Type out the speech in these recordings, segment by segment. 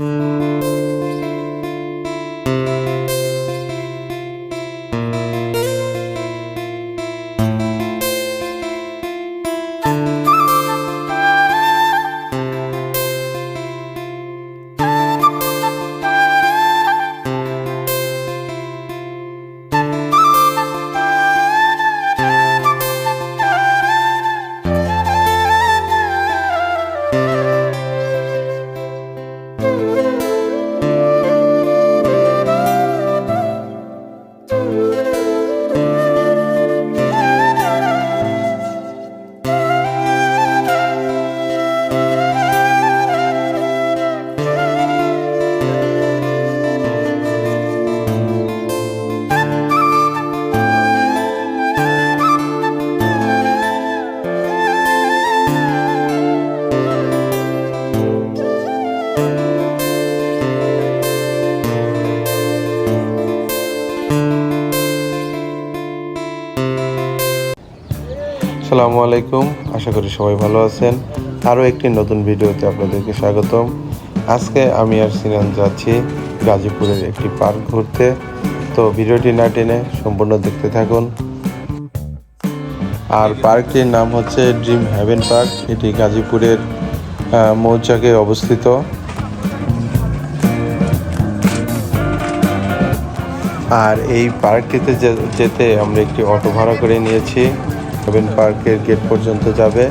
Mm-hmm. আসসালামু আলাইকুম। আশা করি সবাই ভালো আছেন। আরও একটি নতুন ভিডিওতে আপনাদেরকে স্বাগতম। আজকে আমি আর সিনান যাচ্ছি গাজীপুরের একটি পার্ক ঘুরতে। তো ভিডিওটি না টেনে সম্পূর্ণ দেখতে থাকুন। আর পার্কটির নাম হচ্ছে ড্রিম হ্যাভেন পার্ক। এটি গাজীপুরের মৌচাকে অবস্থিত। আর এই পার্কটিতে যেতে আমরা একটি অটো ভাড়া করে নিয়েছি। হেভেন পার্কের গেট পর্যন্ত যাবে।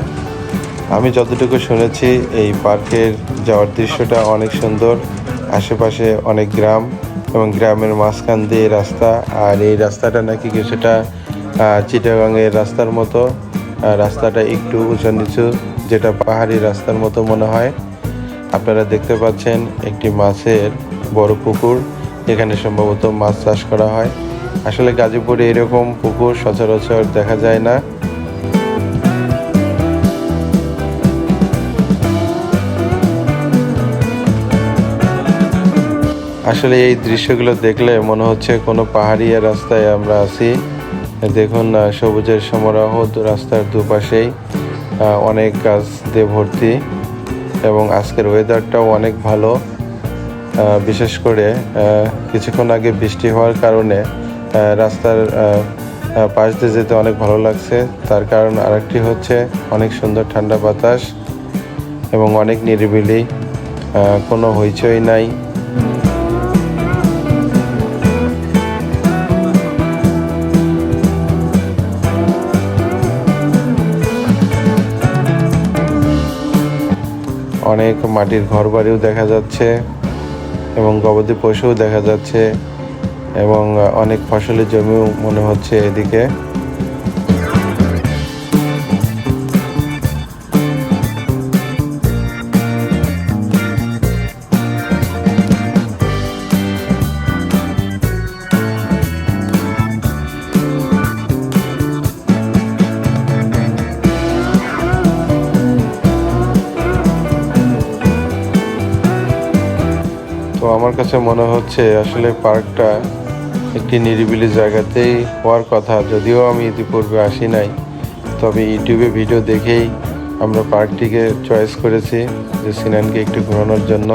আমি যতটুকু শুনেছি, এই পার্কের যাওয়ার দৃশ্যটা অনেক সুন্দর। আশেপাশে অনেক গ্রাম এবং গ্রামের মাঝখান দিয়ে রাস্তা, আর এই রাস্তাটা নাকি কিছুটা চিটাগাংয়ের রাস্তার মতো। রাস্তাটা একটু উঁচু নিচু, যেটা পাহাড়ি রাস্তার মতো মনে হয়। আপনারা দেখতে পাচ্ছেন একটি মাছের বড় পুকুর। এখানে সম্ভবত মাছ চাষ করা হয়। আসলে গাজীপুরে এরকম পুকুর সচরাচর দেখা যায় না। আসলে এই দৃশ্যগুলো দেখলে মনে হচ্ছে কোনো পাহাড়ি রাস্তায় আমরা আছি। দেখুন সবুজের সমারোহ রাস্তার দুপাশেই অনেক গাছ দিয়ে ভর্তি এবং আজকের ওয়েদারটাও অনেক ভালো। বিশেষ করে কিছুক্ষণ আগে বৃষ্টি হওয়ার কারণে রাস্তার পাশ দিয়ে যেতে অনেক ভালো লাগছে। তার কারণ আরেকটি হচ্ছে অনেক সুন্দর ঠান্ডা বাতাস এবং অনেক নিরিবিলি কোনো হইচই নাই। অনেক মাটির ঘর বাড়িও দেখা যাচ্ছে এবং গবাদি পশুও দেখা যাচ্ছে এবং অনেক ফসলের জমিও মনে হচ্ছে এদিকে। কাছে মনে হচ্ছে আসলে পার্কটা একটি নিরিবিলি জায়গাতেই হওয়ার কথা। যদিও আমি ইতিপূর্বে আসি নাই, তবে ইউটিউবে ভিডিও দেখেই আমরা পার্কটিকে চয়েস করেছি যে সিনানকে একটু ঘোরানোর জন্য।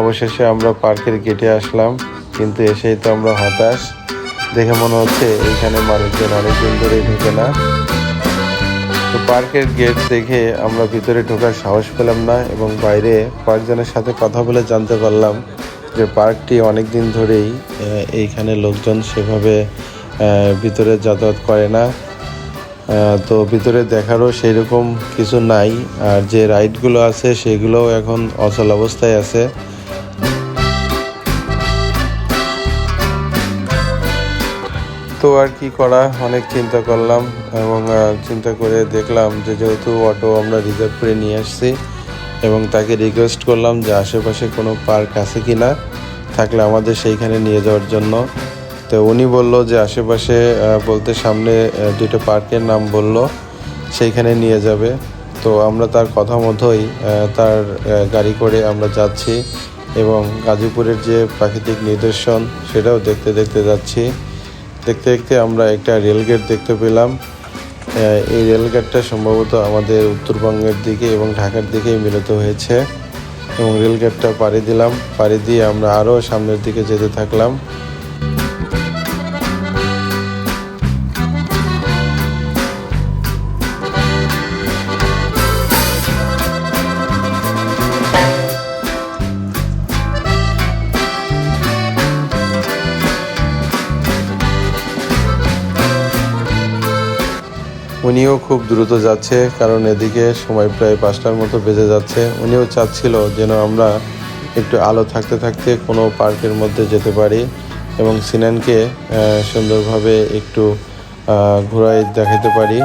অবশেষে আমরা পার্কের গেটে আসলাম, কিন্তু এসেই তো আমরা হতাশ। দেখে মনে হচ্ছে এইখানে মানুষজন অনেকদিন ধরেই ঢুকে না। তো পার্কের গেট দেখে আমরা ভিতরে ঢোকার সাহস পেলাম না এবং বাইরে কয়েকজনের সাথে কথা বলে জানতে পারলাম যে পার্কটি অনেক দিন ধরেই এইখানে লোকজন সেভাবে ভিতরে যাতায়াত করে না। তো ভিতরে দেখারও সেই রকম কিছু নাই। আর যে রাইডগুলো আছে, সেগুলোও এখন অচল অবস্থায় আছে। তো আর কি করা, অনেক চিন্তা করলাম এবং চিন্তা করে দেখলাম যে যেহেতু অটো আমরা রিজার্ভ করে নিয়ে আসছি এবং তাকে রিকোয়েস্ট করলাম যে আশেপাশে কোনো পার্ক আছে কি না থাকলে আমাদের সেইখানে নিয়ে যাওয়ার জন্য। তো উনি বলল যে আশেপাশে বলতে সামনে দুটো পার্কের নাম বলল, সেইখানে নিয়ে যাবে। তো আমরা তার কথা মতোই তার গাড়ি করে আমরা যাচ্ছি এবং গাজীপুরের যে প্রাকৃতিক নিদর্শন, সেটাও দেখতে দেখতে যাচ্ছি। দেখতে দেখতে আমরা একটা রেলগেট দেখতে পেলাম। এই রেলগেটটা সম্ভবত আমাদের উত্তরবঙ্গের দিকে এবং ঢাকার দিকেই মিলিত হয়েছে। এবং রেলগেটটা পাড়ি দিলাম। পাড়ি দিয়ে আমরা আরও সামনের দিকে যেতে থাকলাম। উনিও খুব দ্রুত যাচ্ছে, কারণ এদিকে সময় প্রায় পাঁচটার মতো বেজে যাচ্ছে। উনিও চাচ্ছিল যেন আমরা একটু আলো থাকতে থাকতে কোনো পার্কের মধ্যে যেতে পারি এবং সিনানকে সুন্দরভাবে একটু ঘোরায় দেখাতে পারি।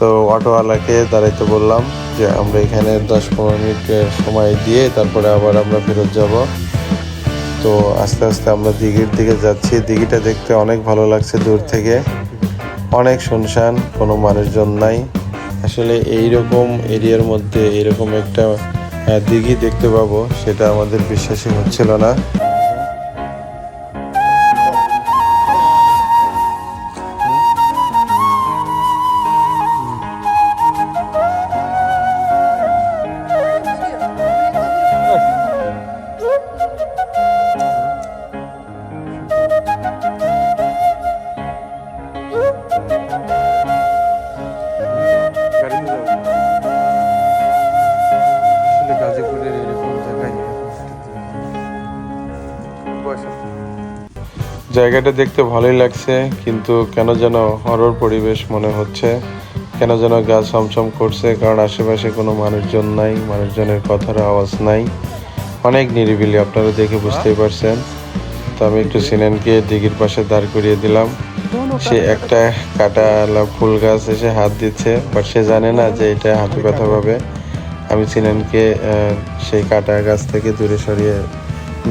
তো অটোওয়ালাকে দাঁড়াইতে বললাম যে, আমরা এখানে দশ পনেরো মিনিটের সময় দিয়ে তারপরে আবার আমরা ফেরত যাব। তো আস্তে আস্তে আমরা দিঘির দিকে যাচ্ছি। দিঘিটা দেখতে অনেক ভালো লাগছে দূর থেকে। অনেক শুনশান, কোনো মানুষজন নাই। আসলে এই রকম এরিয়ার মধ্যে এরকম একটা দিঘি দেখতে পাবো, সেটা আমাদের বিশ্বাসই হচ্ছিল না। জায়গাটা দেখতে ভালোই লাগছে, কিন্তু কেন যেন হরর পরিবেশ মনে হচ্ছে। কেন যেন গা ছমছম করছে, কারণ আশেপাশে কোনো মানুষজন নাই, মানুষজনের কথার আওয়াজ নাই। অনেক নিরিবিলি, আপনারা দেখে বুঝতেই পারছেন। তো আমি একটু সিনেনকে দিঘির পাশে দাঁড় করিয়ে দিলাম। সে একটা কাটা ফুল গাছ এসে হাত দিচ্ছে বাট সে জানে না যে এটা হাতে ব্যথা পাবে আমি সিনেনকে সেই কাটা গাছ থেকে দূরে সরিয়ে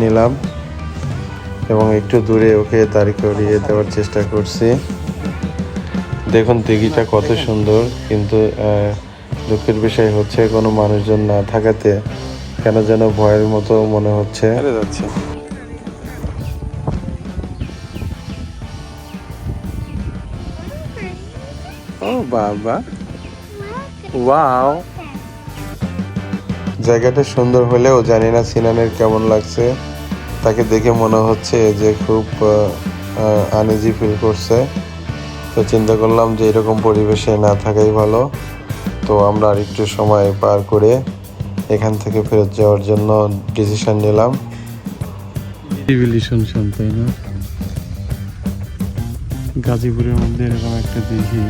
নিলাম। এবং একটু দূরে ওকে দাঁড়ি করিয়ে দেওয়ার চেষ্টা করছি। দেখুন দিঘিটা কত সুন্দর কিন্তু দুঃখের বিষয় হচ্ছে কোনো মানুষজন না থাকাতে কেন যেন ভয়ের মতো মনে হচ্ছে। হেরে যাচ্ছে। ও বাবা। ওয়াও। জায়গাটা সুন্দর হলেও জানি না সিনানের কেমন লাগছে। তাকে দেখে মনে হচ্ছে যে খুব আনইজি ফিল করছে। তো চিন্তা করলাম যে এরকম পরিবেশে না থাকাই ভালো। তো আমরা আর একটু সময় পার করে এখান থেকে ফেরত যাওয়ার জন্য ডিসিশন নিলাম। গাজীপুরের মধ্যে এরকম একটা দিঘি।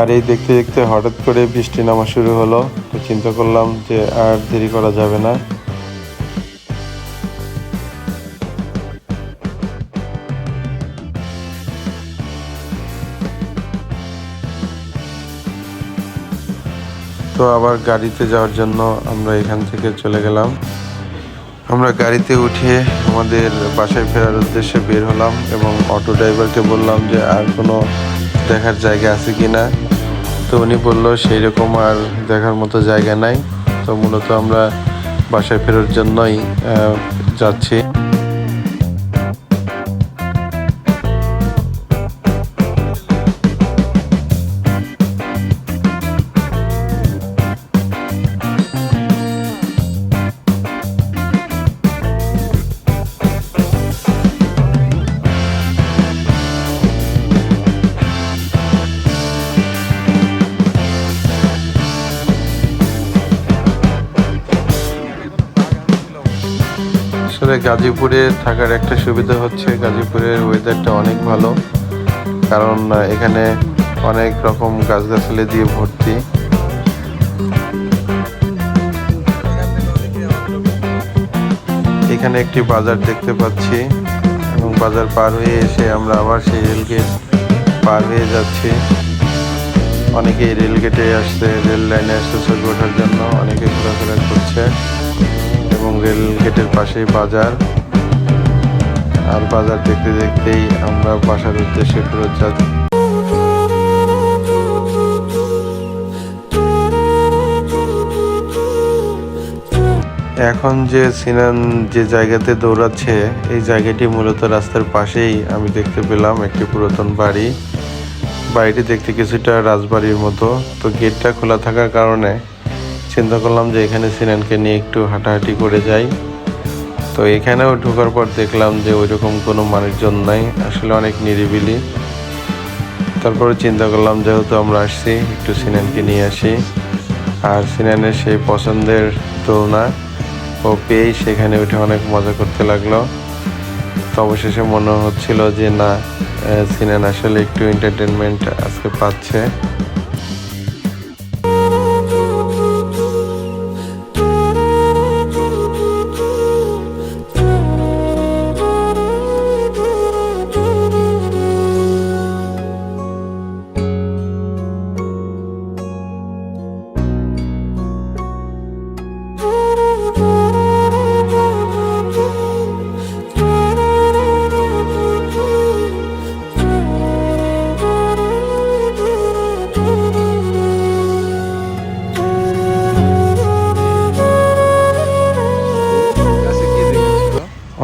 আর এই দেখতে দেখতে হঠাৎ করে বৃষ্টি নামা শুরু হলো। তো চিন্তা করলাম যে আর দেরি করা যাবে না। তো আবার গাড়িতে যাওয়ার জন্য আমরা এখান থেকে চলে গেলাম। আমরা গাড়িতে উঠে আমাদের বাসায় ফেরার উদ্দেশ্যে বের হলাম এবং অটো ড্রাইভারকে বললাম যে আর কোনো দেখার জায়গা আছে কি না তো উনি বলল সেই রকম আর দেখার মতো জায়গা নাই। তো মূলত আমরা বাসায় ফেরার জন্যই যাচ্ছি। আসলে গাজীপুরে থাকার একটা সুবিধা হচ্ছে গাজীপুরের ওয়েদারটা অনেক ভালো। কারণ এখানে অনেক রকম গাছগাছালি দিয়ে ভর্তি। এখানে একটি বাজার দেখতে পাচ্ছি এবং বাজার পার হয়ে এসে আমরা আবার সেই রেলগেট পার হয়ে যাচ্ছি। অনেকে রেলগেটে আসছে রেল লাইনে আসছে ছবি ওঠার জন্য, অনেকে ঘোরাফেরা করছে। এবং রেল গেটের পাশেই বাজার। আর বাজার দেখতে দেখতেই আমরা বাসার উদ্দেশ্যে ফেরত যাচ্ছি। এখন যে সিনান যে জায়গাতে দৌড়াচ্ছে, এই জায়গাটি মূলত রাস্তার পাশেই আমি দেখতে পেলাম একটি পুরাতন বাড়ি। বাড়িটি দেখতে কিছুটা রাজবাড়ির মতো। তো গেটটা খোলা থাকার কারণে চিন্তা করলাম যে এখানে সিনানকে নিয়ে একটু হাঁটাহাঁটি করে যাই। তো এখানেও ঢোকার পর দেখলাম যে ওইরকম কোনো মানুষজন নাই, আসলে অনেক নিরিবিলি। তারপরে চিন্তা করলাম যেহেতু আমরা আসছি, একটু সিনানকে নিয়ে আসি। আর সিনানের সেই পছন্দের দোলনা, ও পেয়েই সেখানে উঠে অনেক মজা করতে লাগল। তো অবশেষে মনে হচ্ছিল যে না সিনান আসলে একটু এন্টারটেনমেন্ট আজকে পাচ্ছে।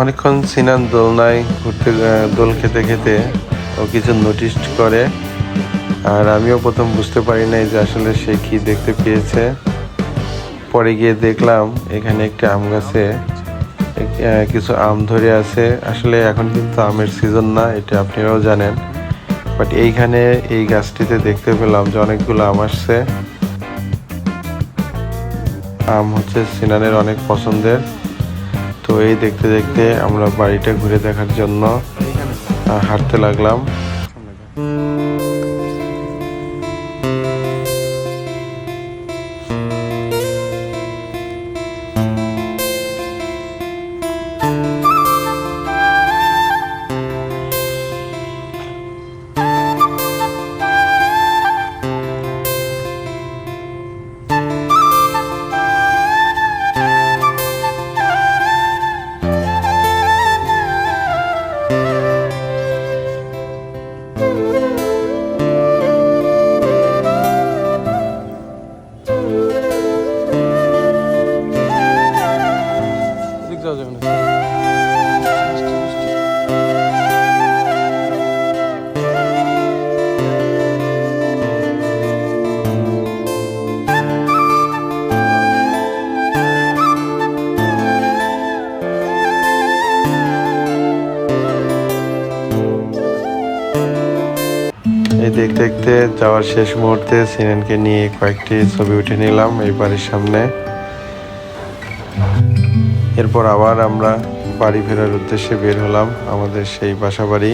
অনেকক্ষণ সিনান দোলনায় ঘুরতে দোল খেতে খেতে ও কিছু নোটিস করে। আর আমিও প্রথম বুঝতে পারি নাই যে আসলে সে কি দেখতে পেয়েছে। পরে গিয়ে দেখলাম এখানে একটি আম গাছে কিছু আম ধরে আছে। আসলে এখন কিন্তু আমের সিজন না, এটা আপনারাও জানেন। বাট এইখানে এই গাছটিতে দেখতে পেলাম যে অনেকগুলো আম আসছে। আম হচ্ছে সিনানের অনেক পছন্দের। তো এই দেখতে দেখতে আমরা বাড়িটা ঘুরে দেখার জন্য হাঁটতে লাগলাম। যাওয়ার শেষ মুহূর্তে সিনেনকে নিয়ে কয়েকটি ছবি উঠে নিলাম এই বাড়ির সামনে। এরপর আবার আমরা বাড়ি ফেরার উদ্দেশ্যে বের হলাম আমাদের সেই বাসা বাড়ি।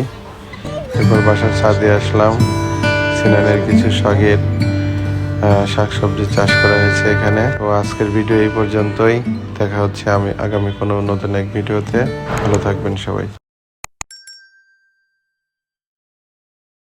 এরপর বাসার ছাদে আসলাম। সিনানের কিছু শখের আহ, শাকসবজি চাষ করা হয়েছে এখানে। তো আজকের ভিডিও এই পর্যন্তই। দেখা হচ্ছে আমি আগামী কোনো নতুন এক ভিডিওতে। ভালো থাকবেন সবাই।